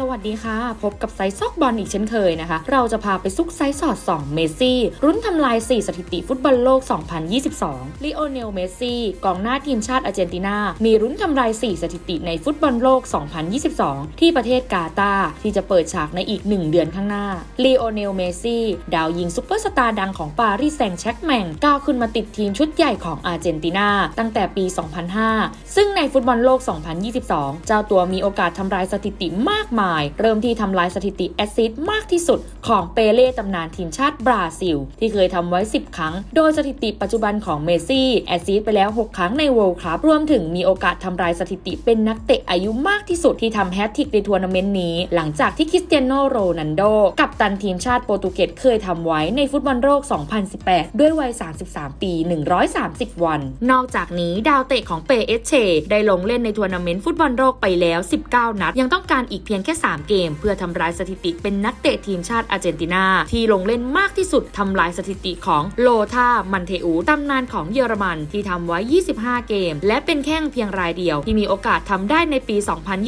สวัสดีค่ะ พบกับไซส์ซอกบอลอีกเช่นเคยนะคะ เราจะพาไปซุกไซส์สอด 2 เมสซี่ รุ้นทำลาย 4 สถิติฟุตบอลโลก 2022ลิโอเนลเมสซี่ กองหน้าทีมชาติอาร์เจนตินา มีรุ้นทำลาย 4 สถิติในฟุตบอลโลก 2022 ที่ประเทศกาตาร์ที่จะเปิดฉากในอีก 1 เดือนข้างหน้าลิโอเนลเมสซี่ ดาวยิงซุปเปอร์สตาร์ดังของปารีสแซงต์แชร์กแมงก้าวขึ้นมาติดทีมชุดใหญ่ของอาร์เจนตินาตั้งแต่ปี 2005 ซึ่งในฟุตบอลโลก 2022 เจ้าตัวมีโอกาสทำลายสถิติมากมายเริ่มที่ทำลายสถิติแอสซิสต์มากที่สุดของเปเล่ตำนานทีมชาติบราซิล ที่เคยทำไว้ 10 ครั้ง โดยสถิติปัจจุบันของเมซี่แอสซิสต์ไปแล้ว 6 ครั้งใน World Cup รวมถึงมีโอกาสทำลายสถิติเป็นนักเตะอายุมากที่สุดที่ทำแฮตทริกในทัวร์นาเมนต์นี้ หลังจากที่คริสเตียโนโรนัลโด กับตันทีมชาติโปรตุเกสเคยทำไว้ในฟุตบอลโลก 2018 ด้วยวัย 33 ปี 130 วัน นอกจากนี้ดาวเตะของเปเอสเชได้ลงเล่นในทัวร์นาเมนต์ฟุตบอลโลกไปแล้ว 19 นัด ยังต้องการอีกเพียงแค่3 เกม เพื่อทำลายสถิติเป็นนักเตะทีมชาติอาร์เจนตินา ที่ลงเล่นมากที่สุดทำลายสถิติของโลธามันเทอูตำนานของเยอรมันที่ทำไว้ 25 เกม และเป็นแค่เพียงรายเดียว ที่มีโอกาสทำได้ในปี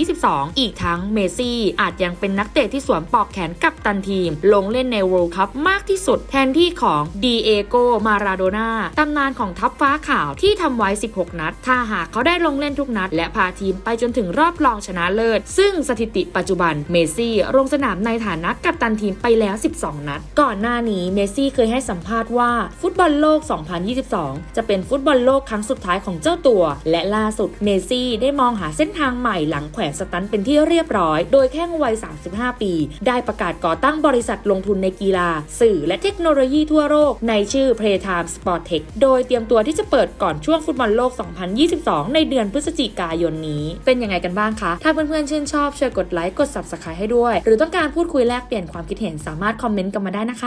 2022 อีกทั้งเมซี่อาจยังเป็นนักเตะที่สวมปอกแขนกับตันทีม ลงเล่นใน World Cup มากที่สุด แทนที่ของดีเอโกมาราโดนาตำนานของทัพฟ้าขาวที่ทำไว้ 16 นัด ถ้าหากเขาได้ลงเล่นทุกนัด และพาทีมไปจนถึงรอบรองชนะเลิศ ซึ่งสถิติปัจจุบัน เมซี่ลงสนามในฐานะกัปตันทีมไปแล้ว 12 นัด ก่อนหน้านี้เมซี่เคยให้สัมภาษณ์ว่าฟุตบอลโลก 2022 จะเป็นฟุตบอลโลกครั้งสุดท้ายของเจ้าตัว และล่าสุดเมซี่ได้มองหาเส้นทางใหม่หลังแขวนสตันเป็นที่เรียบร้อย โดยแข้งวัย 35 ปี ได้ประกาศก่อตั้งบริษัทลงทุนในกีฬา สื่อและเทคโนโลยีทั่วโลกในชื่อ Playtime Sport Tech โดยเตรียมตัวที่จะเปิดก่อนช่วงฟุตบอลโลก 2022 ในเดือนพฤศจิกายนนี้ เป็นยังไงกันบ้างคะ ถ้าเพื่อนๆชื่นชอบช่วยกดไลค์กดด Subscribe ให้ด้วย หรือต้องการพูดคุยแลกเปลี่ยนความคิดเห็นสามารถคอมเมนต์กันมาได้นะคะ